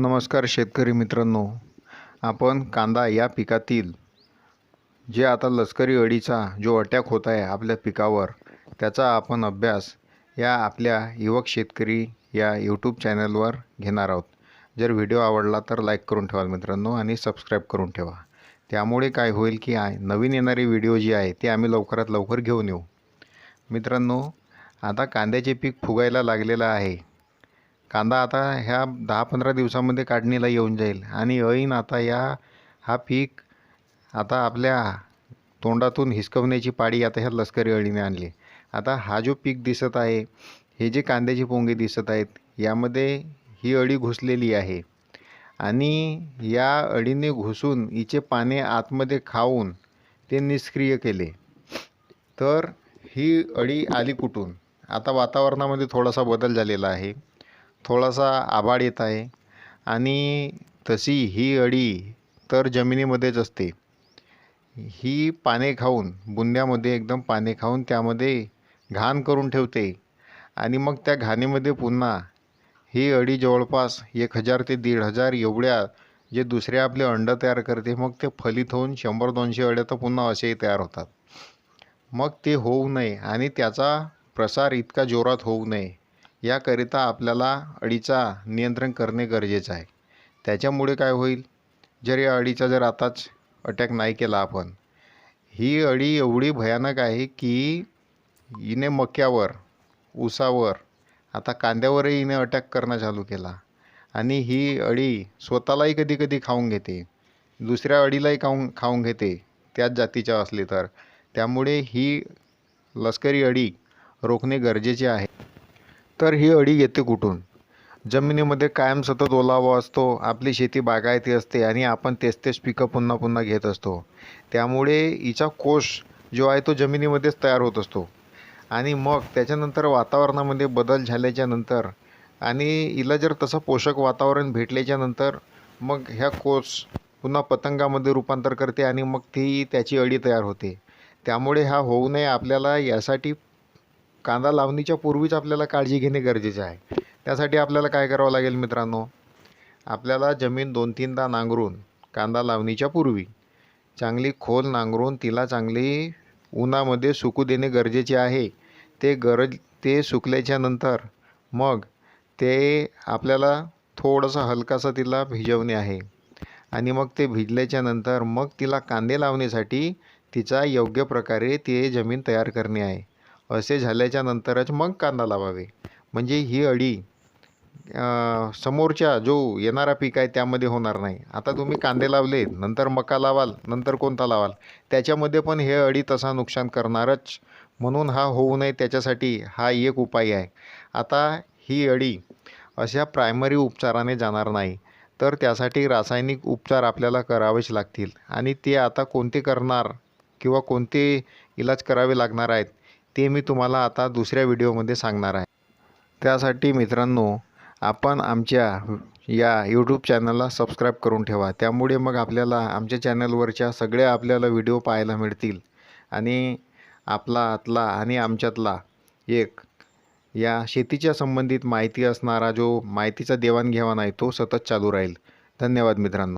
नमस्कार शेतकरी मित्रांनो. आपण कांदा या पिकातील जे आता लष्करी अळीचा जो अटॅक होत आहे आपल्या पिकावर त्याचा आपण अभ्यास या आपल्या युवक शेतकरी या यूट्यूब चॅनलवर घेणार आहोत. जर व्हिडिओ आवडला तर लाईक करून ठेवा मित्रांनो आणि सबस्क्राईब करून ठेवा. त्यामुळे काय होईल की आय नवीन येणारी व्हिडिओ जी आहे ते आम्ही लवकरात लवकर घेऊन येऊ. मित्रांनो आता कांद्याचे पीक फुगायला लागलेलं आहे. कांदा आता ह्या दहा पंधरा दिवसामध्ये काढणीला येऊन जाईल. आणि ऐन आता या हा पीक आता आपल्या तोंडातून हिसकवण्याची पाळी आता ह्या लष्करी अळीने आणली. आता हा जो पीक दिसत आहे हे जे कांद्याची पोंगे दिसत आहेत यामध्ये ही अळी घुसलेली आहे. आणि या अळीने घुसून हिचे पाने आतमध्ये खाऊन ते निष्क्रिय केले. तर ही अळी आली कुठून? आता वातावरणामध्ये थोडासा बदल झालेला आहे. थोडासा आभाळ येत आहे. आणि तशी ही अळी तर जमिनीमध्येच असते. ही पाने खाऊन बुंद्यामध्ये एकदम पाने खाऊन त्यामध्ये घाण करून ठेवते. आणि मग त्या घाणीमध्ये पुन्हा ही अळी जवळपास एक हजार ते दीड हजार एवढ्या जे दुसरे आपले अंडं तयार करते मग ते फलित होऊन शंभर दोनशे अळ्या तर पुन्हा असेही तयार होतात. मग ते होऊ नये आणि त्याचा प्रसार इतका जोरात होऊ नये. याकरिता आपल्याला अळीचा नियंत्रण करणे गरजेचं आहे. त्याच्यामुळे काय होईल? जर या अळीचा जर आताच अटॅक नाही केला आपण ही अळी एवढी भयानक आहे की हिने मक्यावर ऊसावर आता कांद्यावरही हिने अटॅक करणं चालू केला. आणि ही अळी स्वतःलाही कधी कधी खाऊन घेते दुसऱ्या अळीलाही खाऊन खाऊन घेते त्याच जातीच्या असली तर. त्यामुळे ही लष्करी अळी रोखणे गरजेचे आहे. तर ही अळी येते कुठून? जमिनीमध्ये कायम सतत ओलावा असतो आपली शेती बागायती असते आणि आपण तेच तेच पिकं पुन्हा पुन्हा घेत असतो. त्यामुळे हिचा कोश जो आहे तो जमिनीमध्येच तयार होत असतो. आणि मग त्याच्यानंतर वातावरणामध्ये बदल झाल्याच्यानंतर आणि हिला जर तसं पोषक वातावरण भेटल्याच्या नंतर मग ह्या कोस पुन्हा पतंगामध्ये रूपांतर करते आणि मग ती त्याची अळी तयार होते. त्यामुळे हा होऊ नये आपल्याला यासाठी कांदा लावणीच्या पूर्वीच आपल्याला काळजी घेणे गरजेचे आहे. त्यासाठी आपल्याला काय करावं लागेल मित्रांनो? आपल्याला जमीन दोन तीनदा नांगरून कांदा लावणीच्या पूर्वी चांगली खोल नांगरून तिला चांगली उन्हामध्ये सुकू देणे गरजेचे आहे. ते गरज ते सुकल्याच्या नंतर मग ते आपल्याला थोडंसं हलकासा तिला भिजवणे आहे. आणि मग ते भिजल्याच्या नंतर मग तिला कांदे लावण्यासाठी तिचा योग्य प्रकारे ते जमीन तयार करणे आहे. असे झाल्याच्या नंतरच मग कांदा लावावे. म्हणजे ही अळी समोरच्या जो येणारा पीक आहे त्यामध्ये होणार नाही. आता तुम्ही कांदे लावले नंतर मका लावाल नंतर कोणता लावाल? त्याच्यामध्ये पण हे अळी तसा नुकसान करणारच. म्हणून हा होऊ नये त्याच्यासाठी हा एक उपाय आहे. आता ही अळी अशा प्रायमरी उपचाराने जाणार नाही. तर त्यासाठी रासायनिक उपचार आपल्याला करावेच लागतील. आणि ते आता कोणते करणार किंवा कोणते इलाज करावे लागणार आहेत ते मी तुम्हाला आता दुसऱ्या व्हिडिओमध्ये सांगणार आहे. त्यासाठी मित्रांनो आपण आमच्या या यूट्यूब चॅनलला सबस्क्राईब करून ठेवा. त्यामुळे मग आपल्याला आमच्या चॅनलवरच्या सगळ्या आपल्याला व्हिडिओ पाहायला मिळतील. आणि आपला आतला आणि आमच्यातला एक या शेतीच्या संबंधित माहिती असणारा जो माहितीचा देवाणघेवाण आहे तो सतत चालू राहील. धन्यवाद मित्रांनो.